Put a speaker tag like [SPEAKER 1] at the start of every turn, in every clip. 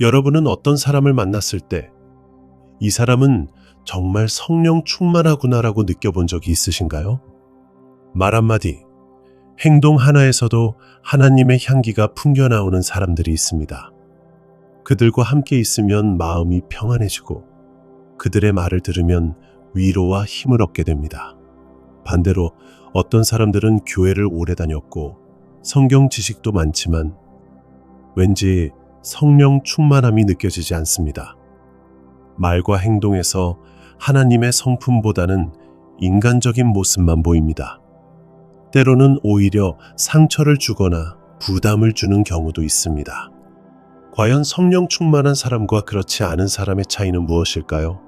[SPEAKER 1] 여러분은 어떤 사람을 만났을 때 이 사람은 정말 성령 충만하구나라고 느껴본 적이 있으신가요? 말 한마디, 행동 하나에서도 하나님의 향기가 풍겨나오는 사람들이 있습니다. 그들과 함께 있으면 마음이 평안해지고 그들의 말을 들으면 위로와 힘을 얻게 됩니다. 반대로 어떤 사람들은 교회를 오래 다녔고 성경 지식도 많지만 왠지 성령 충만함이 느껴지지 않습니다. 말과 행동에서 하나님의 성품보다는 인간적인 모습만 보입니다. 때로는 오히려 상처를 주거나 부담을 주는 경우도 있습니다. 과연 성령 충만한 사람과 그렇지 않은 사람의 차이는 무엇일까요?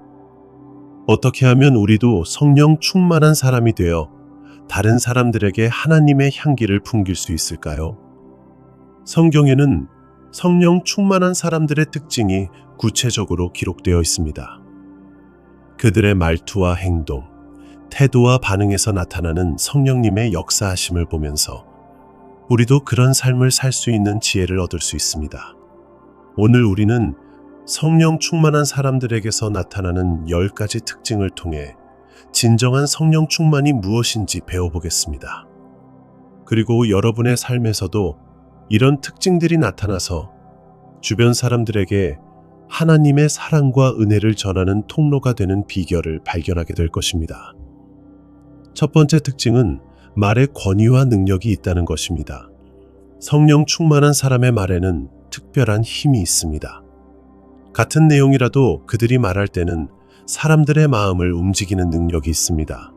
[SPEAKER 1] 어떻게 하면 우리도 성령 충만한 사람이 되어 다른 사람들에게 하나님의 향기를 풍길 수 있을까요? 성경에는 성령 충만한 사람들의 특징이 구체적으로 기록되어 있습니다. 그들의 말투와 행동, 태도와 반응에서 나타나는 성령님의 역사하심을 보면서 우리도 그런 삶을 살 수 있는 지혜를 얻을 수 있습니다. 오늘 우리는 성령 충만한 사람들에게서 나타나는 10가지 특징을 통해 진정한 성령 충만이 무엇인지 배워보겠습니다. 그리고 여러분의 삶에서도 이런 특징들이 나타나서 주변 사람들에게 하나님의 사랑과 은혜를 전하는 통로가 되는 비결을 발견하게 될 것입니다. 첫 번째 특징은 말의 권위와 능력이 있다는 것입니다. 성령 충만한 사람의 말에는 특별한 힘이 있습니다. 같은 내용이라도 그들이 말할 때는 사람들의 마음을 움직이는 능력이 있습니다.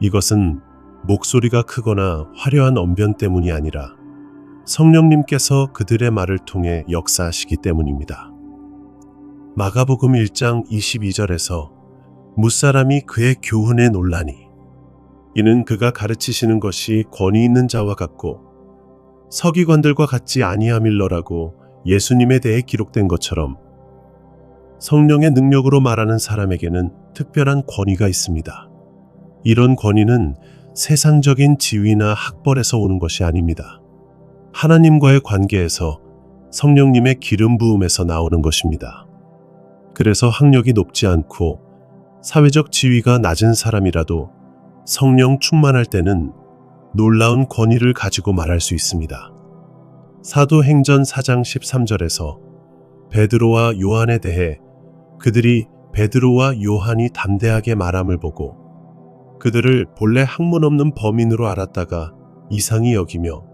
[SPEAKER 1] 이것은 목소리가 크거나 화려한 언변 때문이 아니라 성령님께서 그들의 말을 통해 역사하시기 때문입니다. 마가복음 1장 22절에서 무사람이 그의 교훈에 논라니 이는 그가 가르치시는 것이 권위 있는 자와 같고 서기관들과 같지 아니함일러라고 예수님에 대해 기록된 것처럼 성령의 능력으로 말하는 사람에게는 특별한 권위가 있습니다. 이런 권위는 세상적인 지위나 학벌에서 오는 것이 아닙니다. 하나님과의 관계에서 성령님의 기름 부음에서 나오는 것입니다. 그래서 학력이 높지 않고 사회적 지위가 낮은 사람이라도 성령 충만할 때는 놀라운 권위를 가지고 말할 수 있습니다. 사도행전 4장 13절에서 베드로와 요한에 대해 그들이 베드로와 요한이 담대하게 말함을 보고 그들을 본래 학문 없는 범인으로 알았다가 이상히 여기며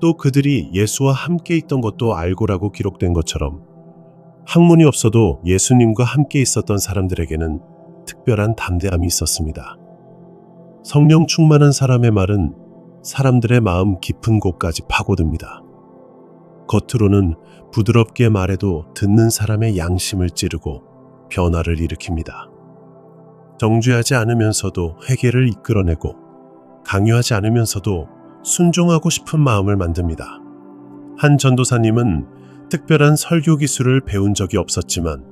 [SPEAKER 1] 또 그들이 예수와 함께 있던 것도 알고라고 기록된 것처럼 학문이 없어도 예수님과 함께 있었던 사람들에게는 특별한 담대함이 있었습니다. 성령 충만한 사람의 말은 사람들의 마음 깊은 곳까지 파고듭니다. 겉으로는 부드럽게 말해도 듣는 사람의 양심을 찌르고 변화를 일으킵니다. 정죄하지 않으면서도 회개를 이끌어내고 강요하지 않으면서도 순종하고 싶은 마음을 만듭니다. 한 전도사님은 특별한 설교 기술을 배운 적이 없었지만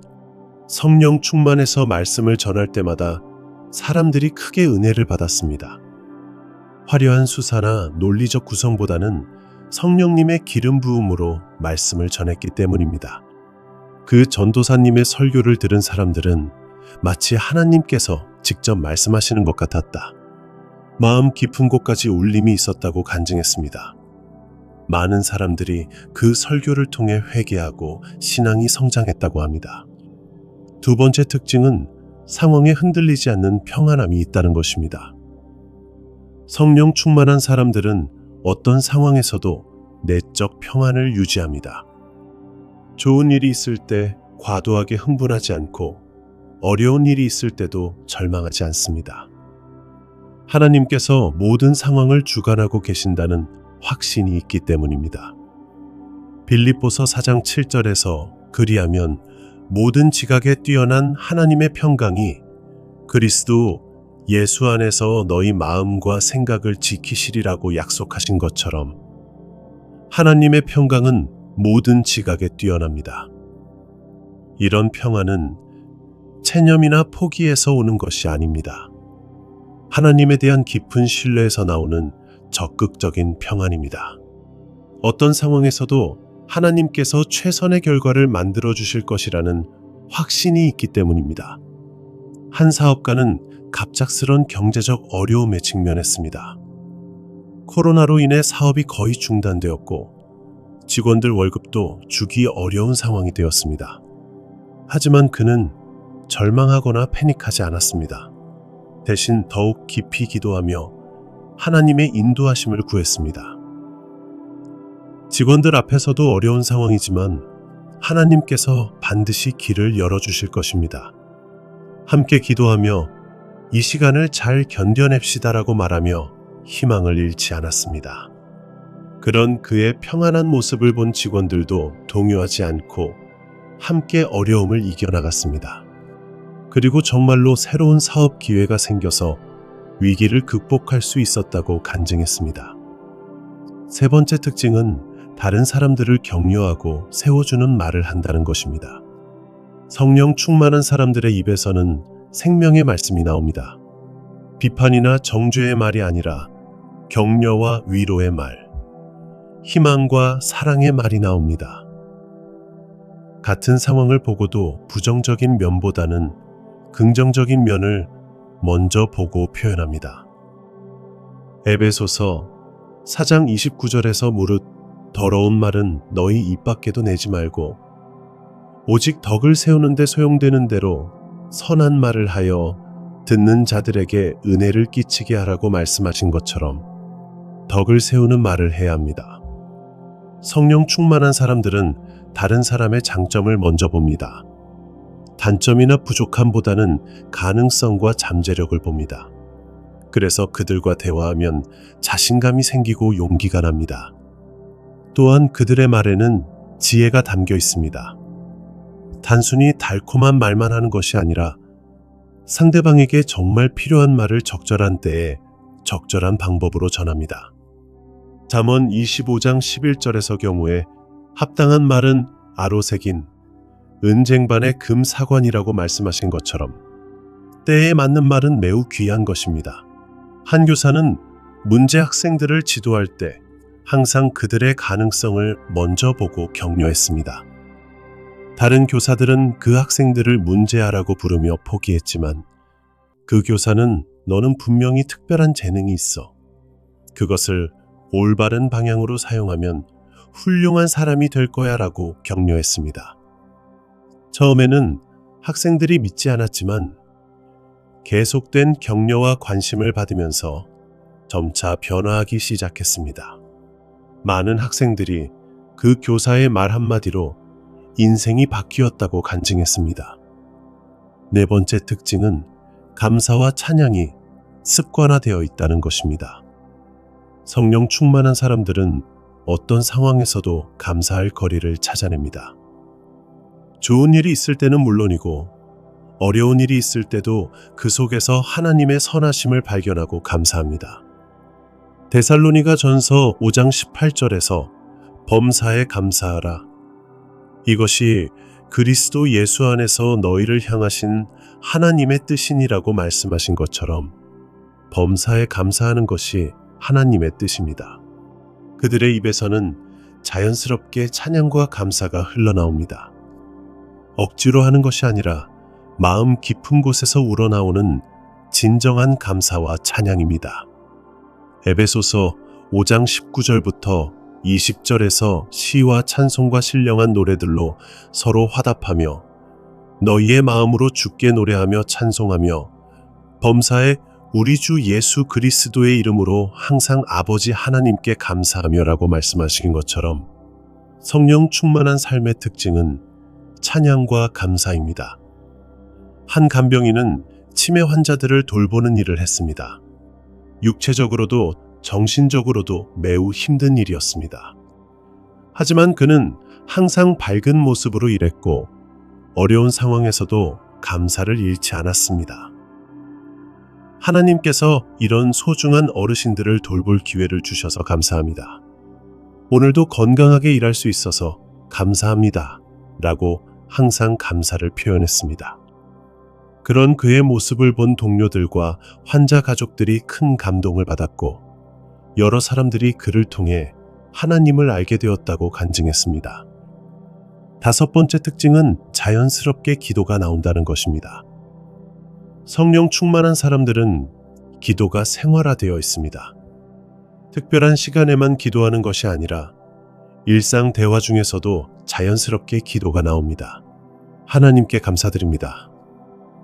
[SPEAKER 1] 성령 충만해서 말씀을 전할 때마다 사람들이 크게 은혜를 받았습니다. 화려한 수사나 논리적 구성보다는 성령님의 기름 부음으로 말씀을 전했기 때문입니다. 그 전도사님의 설교를 들은 사람들은 마치 하나님께서 직접 말씀하시는 것 같았다. 마음 깊은 곳까지 울림이 있었다고 간증했습니다. 많은 사람들이 그 설교를 통해 회개하고 신앙이 성장했다고 합니다. 두 번째 특징은 상황에 흔들리지 않는 평안함이 있다는 것입니다. 성령 충만한 사람들은 어떤 상황에서도 내적 평안을 유지합니다. 좋은 일이 있을 때 과도하게 흥분하지 않고 어려운 일이 있을 때도 절망하지 않습니다. 하나님께서 모든 상황을 주관하고 계신다는 확신이 있기 때문입니다. 빌립보서 4장 7절에서 그리하면 모든 지각에 뛰어난 하나님의 평강이 그리스도 예수 안에서 너희 마음과 생각을 지키시리라고 약속하신 것처럼 하나님의 평강은 모든 지각에 뛰어납니다. 이런 평안은 체념이나 포기에서 오는 것이 아닙니다. 하나님에 대한 깊은 신뢰에서 나오는 적극적인 평안입니다. 어떤 상황에서도 하나님께서 최선의 결과를 만들어 주실 것이라는 확신이 있기 때문입니다. 한 사업가는 갑작스런 경제적 어려움에 직면했습니다. 코로나로 인해 사업이 거의 중단되었고 직원들 월급도 주기 어려운 상황이 되었습니다. 하지만 그는 절망하거나 패닉하지 않았습니다. 대신 더욱 깊이 기도하며 하나님의 인도하심을 구했습니다. 직원들 앞에서도 어려운 상황이지만 하나님께서 반드시 길을 열어주실 것입니다. 함께 기도하며 이 시간을 잘 견뎌냅시다라고 말하며 희망을 잃지 않았습니다. 그런 그의 평안한 모습을 본 직원들도 동요하지 않고 함께 어려움을 이겨나갔습니다. 그리고 정말로 새로운 사업 기회가 생겨서 위기를 극복할 수 있었다고 간증했습니다. 세 번째 특징은 다른 사람들을 격려하고 세워주는 말을 한다는 것입니다. 성령 충만한 사람들의 입에서는 생명의 말씀이 나옵니다. 비판이나 정죄의 말이 아니라 격려와 위로의 말, 희망과 사랑의 말이 나옵니다. 같은 상황을 보고도 부정적인 면보다는 긍정적인 면을 먼저 보고 표현합니다. 에베소서 4장 29절에서 무릇 더러운 말은 너희 입 밖에도 내지 말고 오직 덕을 세우는데 소용되는 대로 선한 말을 하여 듣는 자들에게 은혜를 끼치게 하라고 말씀하신 것처럼 덕을 세우는 말을 해야 합니다. 성령 충만한 사람들은 다른 사람의 장점을 먼저 봅니다. 단점이나 부족함보다는 가능성과 잠재력을 봅니다. 그래서 그들과 대화하면 자신감이 생기고 용기가 납니다. 또한 그들의 말에는 지혜가 담겨 있습니다. 단순히 달콤한 말만 하는 것이 아니라 상대방에게 정말 필요한 말을 적절한 때에 적절한 방법으로 전합니다. 잠언 25장 11절에서 경우에 합당한 말은 아로색인 은쟁반의 금사관이라고 말씀하신 것처럼 때에 맞는 말은 매우 귀한 것입니다. 한 교사는 문제 학생들을 지도할 때 항상 그들의 가능성을 먼저 보고 격려했습니다. 다른 교사들은 그 학생들을 문제아라고 부르며 포기했지만 그 교사는 너는 분명히 특별한 재능이 있어. 그것을 올바른 방향으로 사용하면 훌륭한 사람이 될 거야 라고 격려했습니다. 처음에는 학생들이 믿지 않았지만 계속된 격려와 관심을 받으면서 점차 변화하기 시작했습니다. 많은 학생들이 그 교사의 말 한마디로 인생이 바뀌었다고 간증했습니다. 네 번째 특징은 감사와 찬양이 습관화되어 있다는 것입니다. 성령 충만한 사람들은 어떤 상황에서도 감사할 거리를 찾아냅니다. 좋은 일이 있을 때는 물론이고 어려운 일이 있을 때도 그 속에서 하나님의 선하심을 발견하고 감사합니다. 데살로니가 전서 5장 18절에서 범사에 감사하라. 이것이 그리스도 예수 안에서 너희를 향하신 하나님의 뜻이니라고 말씀하신 것처럼 범사에 감사하는 것이 하나님의 뜻입니다. 그들의 입에서는 자연스럽게 찬양과 감사가 흘러나옵니다. 억지로 하는 것이 아니라 마음 깊은 곳에서 우러나오는 진정한 감사와 찬양입니다. 에베소서 5장 19절부터 20절에서 시와 찬송과 신령한 노래들로 서로 화답하며 너희의 마음으로 주께 노래하며 찬송하며 범사에 우리 주 예수 그리스도의 이름으로 항상 아버지 하나님께 감사하며라고 말씀하신 것처럼 성령 충만한 삶의 특징은 찬양과 감사입니다. 한 간병인은 치매 환자들을 돌보는 일을 했습니다. 육체적으로도 정신적으로도 매우 힘든 일이었습니다. 하지만 그는 항상 밝은 모습으로 일했고 어려운 상황에서도 감사를 잃지 않았습니다. 하나님께서 이런 소중한 어르신들을 돌볼 기회를 주셔서 감사합니다. 오늘도 건강하게 일할 수 있어서 감사합니다. 라고 항상 감사를 표현했습니다. 그런 그의 모습을 본 동료들과 환자 가족들이 큰 감동을 받았고 여러 사람들이 그를 통해 하나님을 알게 되었다고 간증했습니다. 다섯 번째 특징은 자연스럽게 기도가 나온다는 것입니다. 성령 충만한 사람들은 기도가 생활화되어 있습니다. 특별한 시간에만 기도하는 것이 아니라 일상 대화 중에서도 자연스럽게 기도가 나옵니다. 하나님께 감사드립니다.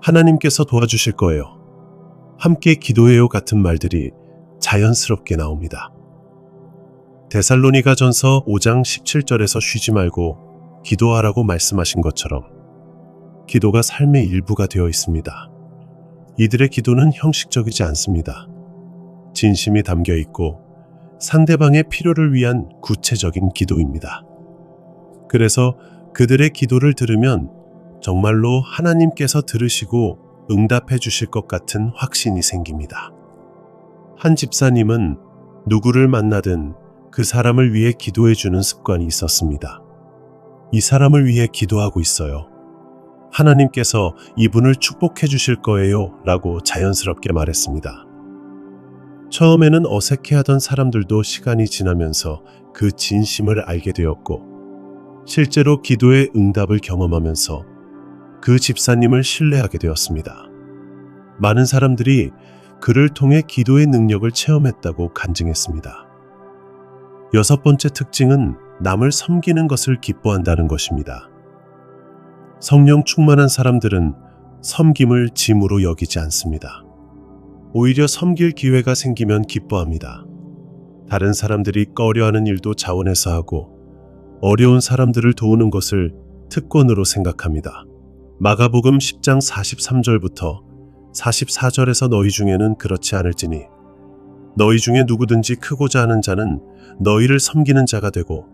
[SPEAKER 1] 하나님께서 도와주실 거예요. 함께 기도해요 같은 말들이 자연스럽게 나옵니다. 데살로니가 전서 5장 17절에서 쉬지 말고 기도하라고 말씀하신 것처럼 기도가 삶의 일부가 되어 있습니다. 이들의 기도는 형식적이지 않습니다. 진심이 담겨 있고 상대방의 필요를 위한 구체적인 기도입니다. 그래서 그들의 기도를 들으면 정말로 하나님께서 들으시고 응답해 주실 것 같은 확신이 생깁니다. 한 집사님은 누구를 만나든 그 사람을 위해 기도해 주는 습관이 있었습니다. 이 사람을 위해 기도하고 있어요. 하나님께서 이분을 축복해 주실 거예요. 라고 자연스럽게 말했습니다. 처음에는 어색해하던 사람들도 시간이 지나면서 그 진심을 알게 되었고, 실제로 기도의 응답을 경험하면서 그 집사님을 신뢰하게 되었습니다. 많은 사람들이 그를 통해 기도의 능력을 체험했다고 간증했습니다. 여섯 번째 특징은 남을 섬기는 것을 기뻐한다는 것입니다. 성령 충만한 사람들은 섬김을 짐으로 여기지 않습니다. 오히려 섬길 기회가 생기면 기뻐합니다. 다른 사람들이 꺼려하는 일도 자원해서 하고 어려운 사람들을 도우는 것을 특권으로 생각합니다. 마가복음 10장 43절부터 44절에서 너희 중에는 그렇지 않을지니 너희 중에 누구든지 크고자 하는 자는 너희를 섬기는 자가 되고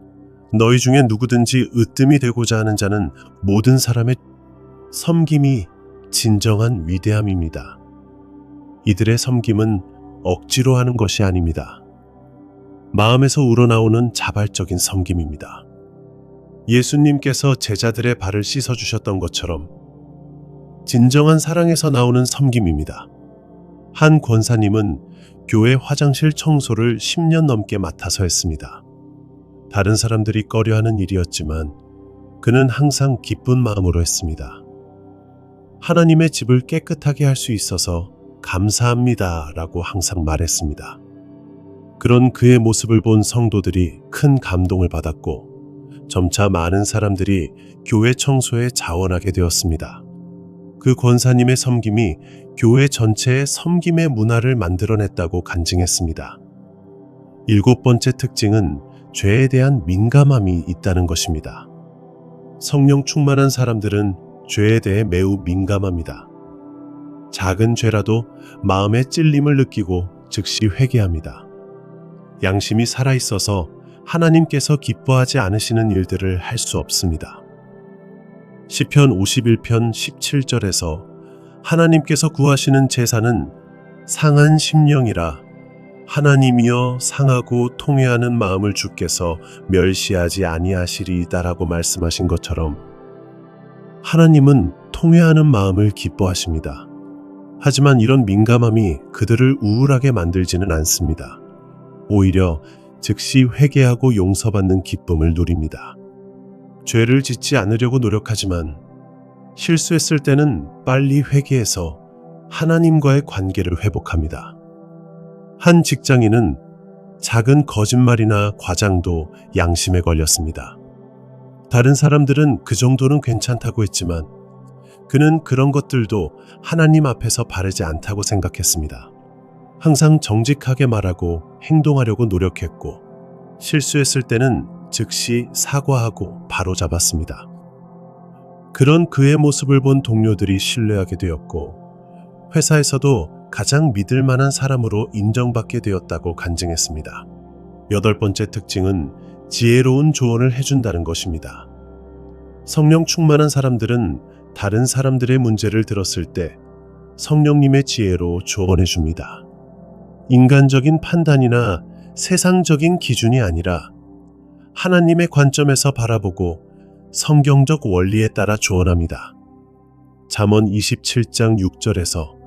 [SPEAKER 1] 너희 중에 누구든지 으뜸이 되고자 하는 자는 모든 사람의 섬김이 진정한 위대함입니다. 이들의 섬김은 억지로 하는 것이 아닙니다. 마음에서 우러나오는 자발적인 섬김입니다. 예수님께서 제자들의 발을 씻어주셨던 것처럼 진정한 사랑에서 나오는 섬김입니다. 한 권사님은 교회 화장실 청소를 10년 넘게 맡아서 했습니다. 다른 사람들이 꺼려하는 일이었지만 그는 항상 기쁜 마음으로 했습니다. 하나님의 집을 깨끗하게 할 수 있어서 감사합니다 라고 항상 말했습니다. 그런 그의 모습을 본 성도들이 큰 감동을 받았고 점차 많은 사람들이 교회 청소에 자원하게 되었습니다. 그 권사님의 섬김이 교회 전체의 섬김의 문화를 만들어냈다고 간증했습니다. 일곱 번째 특징은 죄에 대한 민감함이 있다는 것입니다. 성령 충만한 사람들은 죄에 대해 매우 민감합니다. 작은 죄라도 마음의 찔림을 느끼고 즉시 회개합니다. 양심이 살아있어서 하나님께서 기뻐하지 않으시는 일들을 할 수 없습니다. 시편 51편 17절에서 하나님께서 구하시는 제사는 상한 심령이라 하나님이여 상하고 통회하는 마음을 주께서 멸시하지 아니하시리이다라고 말씀하신 것처럼 하나님은 통회하는 마음을 기뻐하십니다. 하지만 이런 민감함이 그들을 우울하게 만들지는 않습니다. 오히려 즉시 회개하고 용서받는 기쁨을 누립니다. 죄를 짓지 않으려고 노력하지만 실수했을 때는 빨리 회개해서 하나님과의 관계를 회복합니다. 한 직장인은 작은 거짓말이나 과장도 양심에 걸렸습니다. 다른 사람들은 그 정도는 괜찮다고 했지만 그는 그런 것들도 하나님 앞에서 바르지 않다고 생각했습니다. 항상 정직하게 말하고 행동하려고 노력했고 실수했을 때는 즉시 사과하고 바로 잡았습니다. 그런 그의 모습을 본 동료들이 신뢰하게 되었고 회사에서도 가장 믿을 만한 사람으로 인정받게 되었다고 간증했습니다. 여덟 번째 특징은 지혜로운 조언을 해준다는 것입니다. 성령 충만한 사람들은 다른 사람들의 문제를 들었을 때 성령님의 지혜로 조언해 줍니다. 인간적인 판단이나 세상적인 기준이 아니라 하나님의 관점에서 바라보고 성경적 원리에 따라 조언합니다. 잠언 27장 6절에서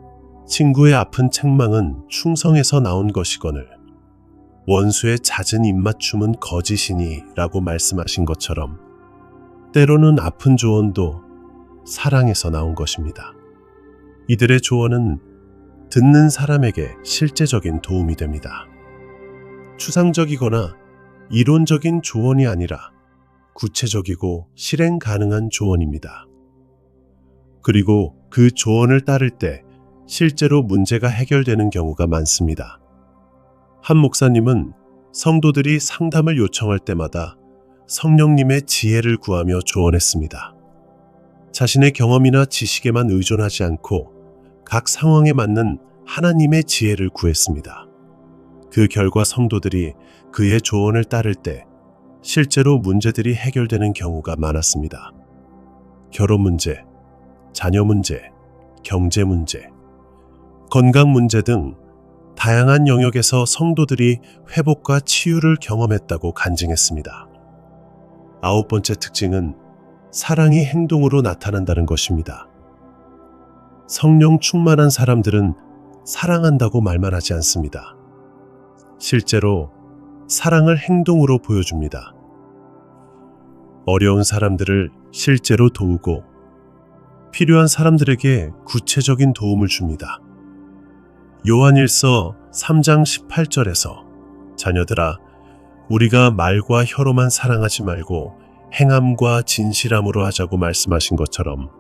[SPEAKER 1] 친구의 아픈 책망은 충성에서 나온 것이거늘 원수의 잦은 입맞춤은 거짓이니 라고 말씀하신 것처럼 때로는 아픈 조언도 사랑에서 나온 것입니다. 이들의 조언은 듣는 사람에게 실제적인 도움이 됩니다. 추상적이거나 이론적인 조언이 아니라 구체적이고 실행 가능한 조언입니다. 그리고 그 조언을 따를 때 실제로 문제가 해결되는 경우가 많습니다. 한 목사님은 성도들이 상담을 요청할 때마다 성령님의 지혜를 구하며 조언했습니다. 자신의 경험이나 지식에만 의존하지 않고 각 상황에 맞는 하나님의 지혜를 구했습니다. 그 결과 성도들이 그의 조언을 따를 때 실제로 문제들이 해결되는 경우가 많았습니다. 결혼 문제, 자녀 문제, 경제 문제, 건강 문제 등 다양한 영역에서 성도들이 회복과 치유를 경험했다고 간증했습니다. 아홉 번째 특징은 사랑이 행동으로 나타난다는 것입니다. 성령 충만한 사람들은 사랑한다고 말만 하지 않습니다. 실제로 사랑을 행동으로 보여줍니다. 어려운 사람들을 실제로 도우고 필요한 사람들에게 구체적인 도움을 줍니다. 요한일서 3장 18절에서 자녀들아 우리가 말과 혀로만 사랑하지 말고 행함과 진실함으로 하자고 말씀하신 것처럼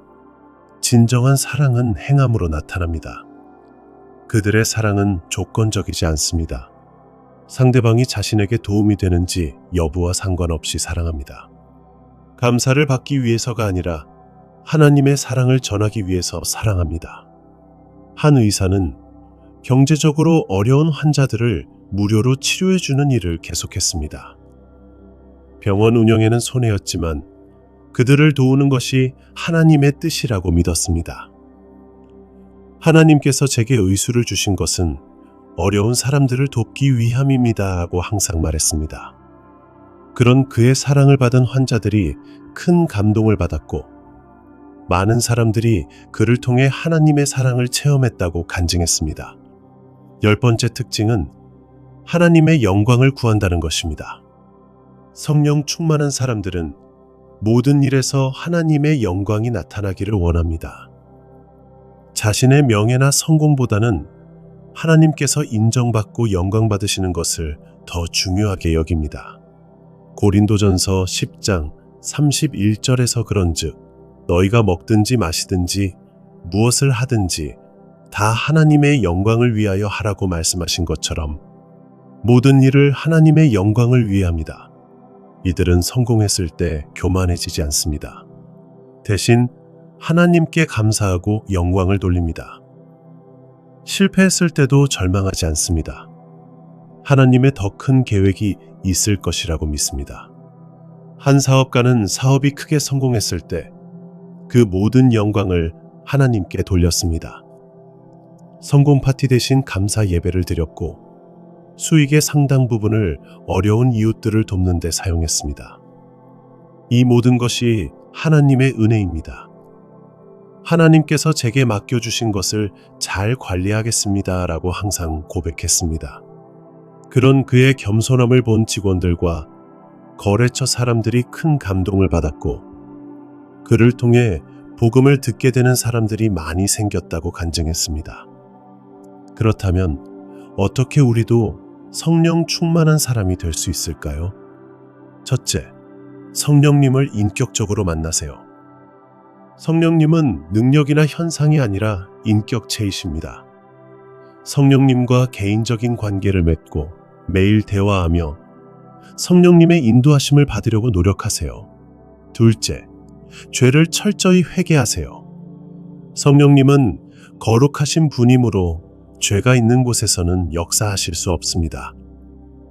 [SPEAKER 1] 진정한 사랑은 행함으로 나타납니다. 그들의 사랑은 조건적이지 않습니다. 상대방이 자신에게 도움이 되는지 여부와 상관없이 사랑합니다. 감사를 받기 위해서가 아니라 하나님의 사랑을 전하기 위해서 사랑합니다. 한 의사는 경제적으로 어려운 환자들을 무료로 치료해주는 일을 계속했습니다. 병원 운영에는 손해였지만 그들을 도우는 것이 하나님의 뜻이라고 믿었습니다. 하나님께서 제게 의수를 주신 것은 어려운 사람들을 돕기 위함입니다 하고 항상 말했습니다. 그런 그의 사랑을 받은 환자들이 큰 감동을 받았고 많은 사람들이 그를 통해 하나님의 사랑을 체험했다고 간증했습니다. 열 번째 특징은 하나님의 영광을 구한다는 것입니다. 성령 충만한 사람들은 모든 일에서 하나님의 영광이 나타나기를 원합니다. 자신의 명예나 성공보다는 하나님께서 인정받고 영광 받으시는 것을 더 중요하게 여깁니다. 고린도전서 10장 31절에서 그런즉 너희가 먹든지 마시든지 무엇을 하든지 다 하나님의 영광을 위하여 하라고 말씀하신 것처럼 모든 일을 하나님의 영광을 위해 합니다. 이들은 성공했을 때 교만해지지 않습니다. 대신 하나님께 감사하고 영광을 돌립니다. 실패했을 때도 절망하지 않습니다. 하나님의 더 큰 계획이 있을 것이라고 믿습니다. 한 사업가는 사업이 크게 성공했을 때 그 모든 영광을 하나님께 돌렸습니다. 성공 파티 대신 감사 예배를 드렸고 수익의 상당 부분을 어려운 이웃들을 돕는 데 사용했습니다. 이 모든 것이 하나님의 은혜입니다. 하나님께서 제게 맡겨주신 것을 잘 관리하겠습니다. 라고 항상 고백했습니다. 그런 그의 겸손함을 본 직원들과 거래처 사람들이 큰 감동을 받았고, 그를 통해 복음을 듣게 되는 사람들이 많이 생겼다고 간증했습니다. 그렇다면 어떻게 우리도 성령 충만한 사람이 될 수 있을까요? 첫째, 성령님을 인격적으로 만나세요. 성령님은 능력이나 현상이 아니라 인격체이십니다. 성령님과 개인적인 관계를 맺고 매일 대화하며 성령님의 인도하심을 받으려고 노력하세요. 둘째, 죄를 철저히 회개하세요. 성령님은 거룩하신 분이므로 죄가 있는 곳에서는 역사하실 수 없습니다.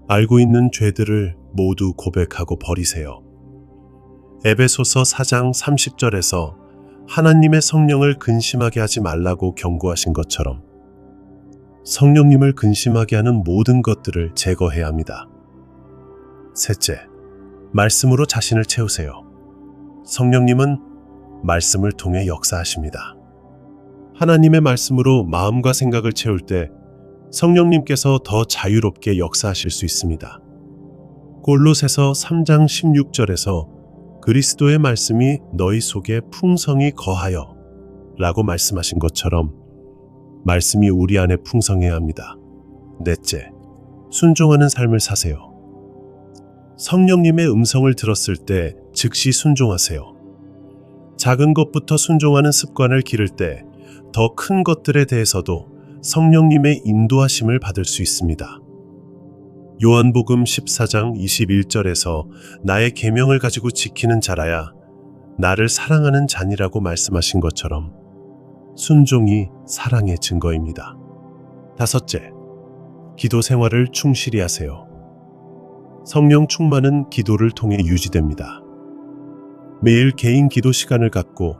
[SPEAKER 1] 알고 있는 죄들을 모두 고백하고 버리세요. 에베소서 4장 30절에서 하나님의 성령을 근심하게 하지 말라고 경고하신 것처럼 성령님을 근심하게 하는 모든 것들을 제거해야 합니다. 셋째, 말씀으로 자신을 채우세요. 성령님은 말씀을 통해 역사하십니다. 하나님의 말씀으로 마음과 생각을 채울 때 성령님께서 더 자유롭게 역사하실 수 있습니다. 골로새서 3장 16절에서 그리스도의 말씀이 너희 속에 풍성히 거하여 라고 말씀하신 것처럼 말씀이 우리 안에 풍성해야 합니다. 넷째, 순종하는 삶을 사세요. 성령님의 음성을 들었을 때 즉시 순종하세요. 작은 것부터 순종하는 습관을 기를 때 더 큰 것들에 대해서도 성령님의 인도하심을 받을 수 있습니다. 요한복음 14장 21절에서 나의 계명을 가지고 지키는 자라야 나를 사랑하는 자니라고 말씀하신 것처럼 순종이 사랑의 증거입니다. 다섯째, 기도 생활을 충실히 하세요. 성령 충만은 기도를 통해 유지됩니다. 매일 개인 기도 시간을 갖고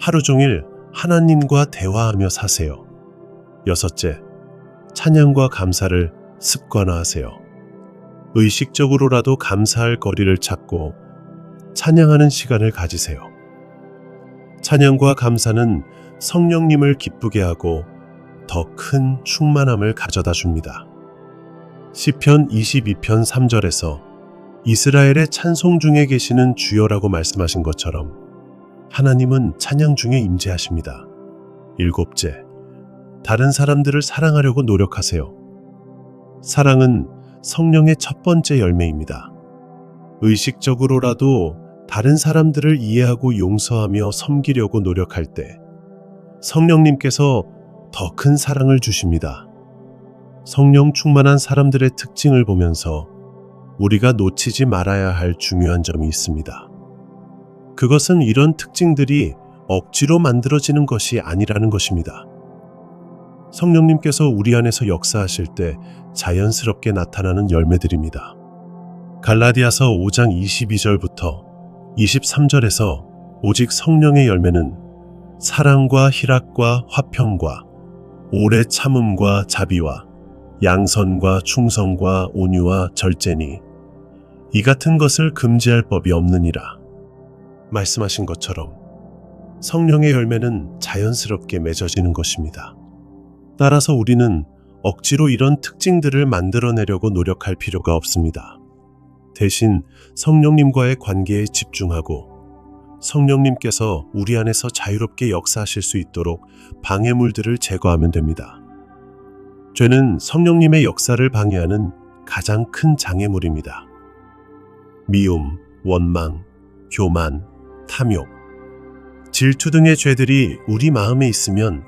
[SPEAKER 1] 하루 종일 하나님과 대화하며 사세요. 여섯째, 찬양과 감사를 습관화하세요. 의식적으로라도 감사할 거리를 찾고 찬양하는 시간을 가지세요. 찬양과 감사는 성령님을 기쁘게 하고 더 큰 충만함을 가져다 줍니다. 시편 22편 3절에서 이스라엘의 찬송 중에 계시는 주여라고 말씀하신 것처럼 하나님은 찬양 중에 임재하십니다. 일곱째, 다른 사람들을 사랑하려고 노력하세요. 사랑은 성령의 첫 번째 열매입니다. 의식적으로라도 다른 사람들을 이해하고 용서하며 섬기려고 노력할 때 성령님께서 더 큰 사랑을 주십니다. 성령 충만한 사람들의 특징을 보면서 우리가 놓치지 말아야 할 중요한 점이 있습니다. 그것은 이런 특징들이 억지로 만들어지는 것이 아니라는 것입니다. 성령님께서 우리 안에서 역사하실 때 자연스럽게 나타나는 열매들입니다. 갈라디아서 5장 22절부터 23절에서 오직 성령의 열매는 사랑과 희락과 화평과 오래 참음과 자비와 양선과 충성과 온유와 절제니 이 같은 것을 금지할 법이 없느니라. 말씀하신 것처럼 성령의 열매는 자연스럽게 맺어지는 것입니다. 따라서 우리는 억지로 이런 특징들을 만들어내려고 노력할 필요가 없습니다. 대신 성령님과의 관계에 집중하고 성령님께서 우리 안에서 자유롭게 역사하실 수 있도록 방해물들을 제거하면 됩니다. 죄는 성령님의 역사를 방해하는 가장 큰 장애물입니다. 미움, 원망, 교만, 탐욕, 질투 등의 죄들이 우리 마음에 있으면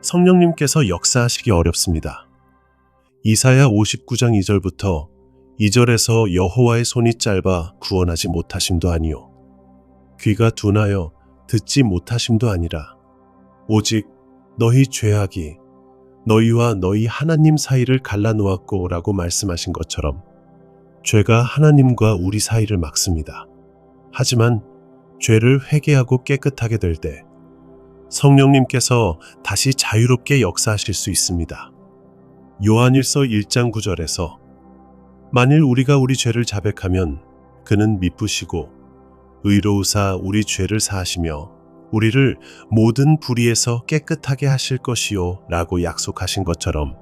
[SPEAKER 1] 성령님께서 역사하시기 어렵습니다. 이사야 59장 2절부터 2절에서 여호와의 손이 짧아 구원하지 못하심도 아니요 귀가 둔하여 듣지 못하심도 아니라 오직 너희 죄악이 너희와 너희 하나님 사이를 갈라놓았고 라고 말씀하신 것처럼 죄가 하나님과 우리 사이를 막습니다. 하지만 죄를 회개하고 깨끗하게 될 때 성령님께서 다시 자유롭게 역사하실 수 있습니다. 요한일서 1장 9절에서 만일 우리가 우리 죄를 자백하면 그는 미쁘시고 의로우사 우리 죄를 사하시며 우리를 모든 불의에서 깨끗하게 하실 것이요 라고 약속하신 것처럼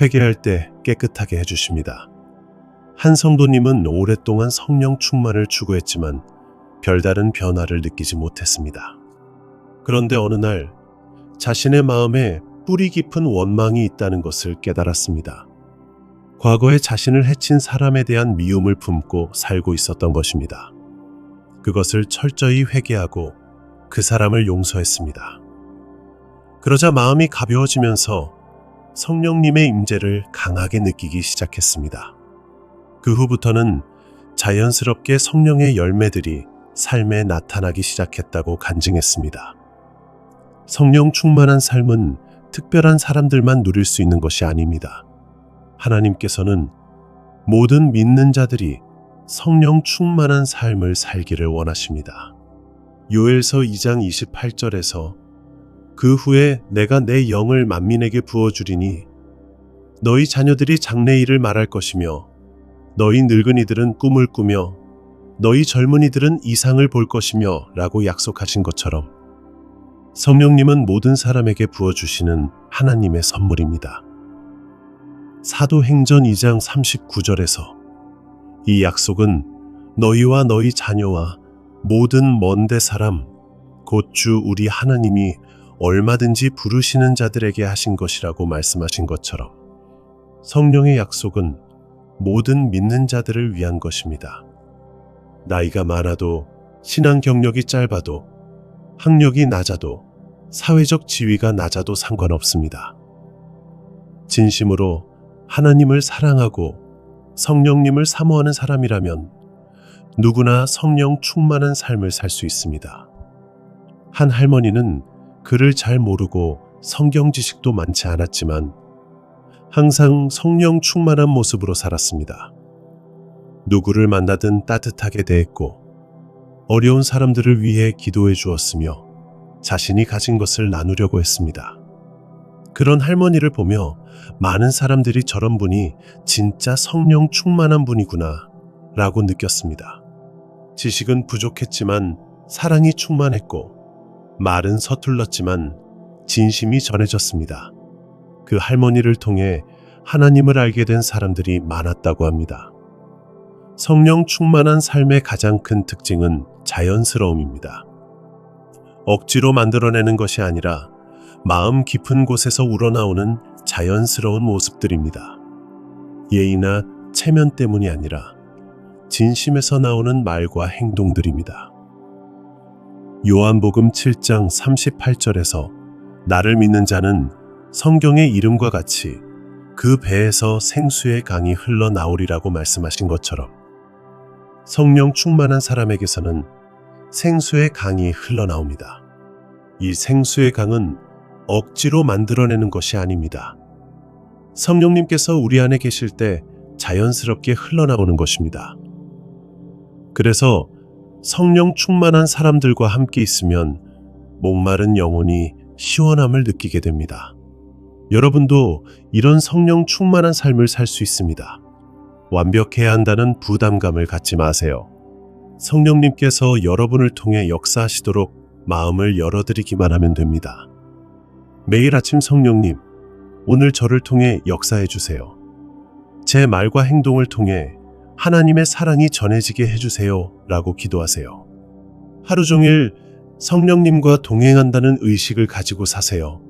[SPEAKER 1] 회개할 때 깨끗하게 해주십니다. 한 성도님은 오랫동안 성령 충만을 추구했지만 별다른 변화를 느끼지 못했습니다. 그런데 어느 날 자신의 마음에 뿌리 깊은 원망이 있다는 것을 깨달았습니다. 과거에 자신을 해친 사람에 대한 미움을 품고 살고 있었던 것입니다. 그것을 철저히 회개하고 그 사람을 용서했습니다. 그러자 마음이 가벼워지면서 성령님의 임재를 강하게 느끼기 시작했습니다. 그 후부터는 자연스럽게 성령의 열매들이 삶에 나타나기 시작했다고 간증했습니다. 성령 충만한 삶은 특별한 사람들만 누릴 수 있는 것이 아닙니다. 하나님께서는 모든 믿는 자들이 성령 충만한 삶을 살기를 원하십니다. 요엘서 2장 28절에서 그 후에 내가 내 영을 만민에게 부어주리니 너희 자녀들이 장래일을 말할 것이며 너희 늙은이들은 꿈을 꾸며 너희 젊은이들은 이상을 볼 것이며 라고 약속하신 것처럼 성령님은 모든 사람에게 부어주시는 하나님의 선물입니다. 사도행전 2장 39절에서 이 약속은 너희와 너희 자녀와 모든 먼데 사람 곧 주 우리 하나님이 얼마든지 부르시는 자들에게 하신 것이라고 말씀하신 것처럼 성령의 약속은 모든 믿는 자들을 위한 것입니다. 나이가 많아도 신앙 경력이 짧아도 학력이 낮아도 사회적 지위가 낮아도 상관없습니다. 진심으로 하나님을 사랑하고 성령님을 사모하는 사람이라면 누구나 성령 충만한 삶을 살 수 있습니다. 한 할머니는 글을 잘 모르고 성경 지식도 많지 않았지만 항상 성령 충만한 모습으로 살았습니다. 누구를 만나든 따뜻하게 대했고 어려운 사람들을 위해 기도해 주었으며 자신이 가진 것을 나누려고 했습니다. 그런 할머니를 보며 많은 사람들이 저런 분이 진짜 성령 충만한 분이구나 라고 느꼈습니다. 지식은 부족했지만 사랑이 충만했고 말은 서툴렀지만 진심이 전해졌습니다. 그 할머니를 통해 하나님을 알게 된 사람들이 많았다고 합니다. 성령 충만한 삶의 가장 큰 특징은 자연스러움입니다. 억지로 만들어내는 것이 아니라 마음 깊은 곳에서 우러나오는 자연스러운 모습들입니다. 예의나 체면 때문이 아니라 진심에서 나오는 말과 행동들입니다. 요한복음 7장 38절에서 나를 믿는 자는 성경의 이름과 같이 그 배에서 생수의 강이 흘러나오리라고 말씀하신 것처럼 성령 충만한 사람에게서는 생수의 강이 흘러나옵니다. 이 생수의 강은 억지로 만들어내는 것이 아닙니다. 성령님께서 우리 안에 계실 때 자연스럽게 흘러나오는 것입니다. 그래서 성령 충만한 사람들과 함께 있으면 목마른 영혼이 시원함을 느끼게 됩니다. 여러분도 이런 성령 충만한 삶을 살 수 있습니다. 완벽해야 한다는 부담감을 갖지 마세요. 성령님께서 여러분을 통해 역사하시도록 마음을 열어드리기만 하면 됩니다. 매일 아침 성령님, 오늘 저를 통해 역사해 주세요. 제 말과 행동을 통해 하나님의 사랑이 전해지게 해주세요. 라고 기도하세요. 하루 종일 성령님과 동행한다는 의식을 가지고 사세요.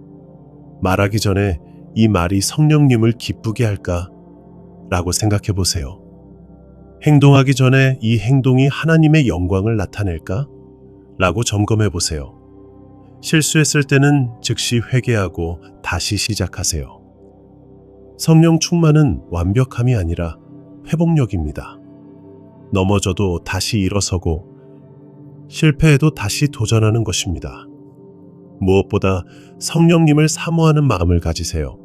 [SPEAKER 1] 말하기 전에 이 말이 성령님을 기쁘게 할까? 라고 생각해 보세요. 행동하기 전에 이 행동이 하나님의 영광을 나타낼까? 라고 점검해 보세요. 실수했을 때는 즉시 회개하고 다시 시작하세요. 성령 충만은 완벽함이 아니라 회복력입니다. 넘어져도 다시 일어서고 실패해도 다시 도전하는 것입니다. 무엇보다 성령님을 사모하는 마음을 가지세요.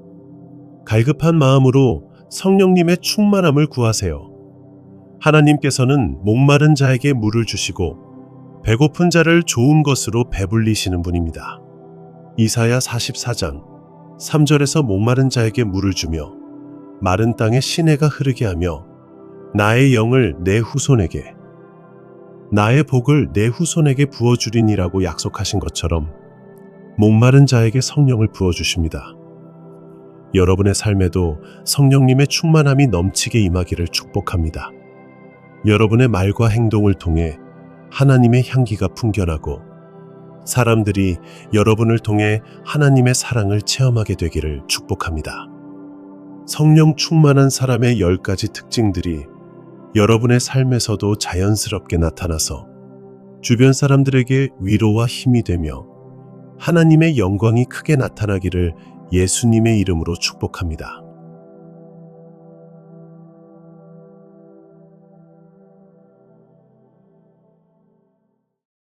[SPEAKER 1] 갈급한 마음으로 성령님의 충만함을 구하세요. 하나님께서는 목마른 자에게 물을 주시고 배고픈 자를 좋은 것으로 배불리시는 분입니다. 이사야 44장 3절에서 목마른 자에게 물을 주며 마른 땅에 시내가 흐르게 하며 나의 영을 내 후손에게 나의 복을 내 후손에게 부어주리니라고 약속하신 것처럼 목마른 자에게 성령을 부어주십니다. 여러분의 삶에도 성령님의 충만함이 넘치게 임하기를 축복합니다. 여러분의 말과 행동을 통해 하나님의 향기가 풍겨나고 사람들이 여러분을 통해 하나님의 사랑을 체험하게 되기를 축복합니다. 성령 충만한 사람의 열 가지 특징들이 여러분의 삶에서도 자연스럽게 나타나서 주변 사람들에게 위로와 힘이 되며 하나님의 영광이 크게 나타나기를 예수님의 이름으로 축복합니다.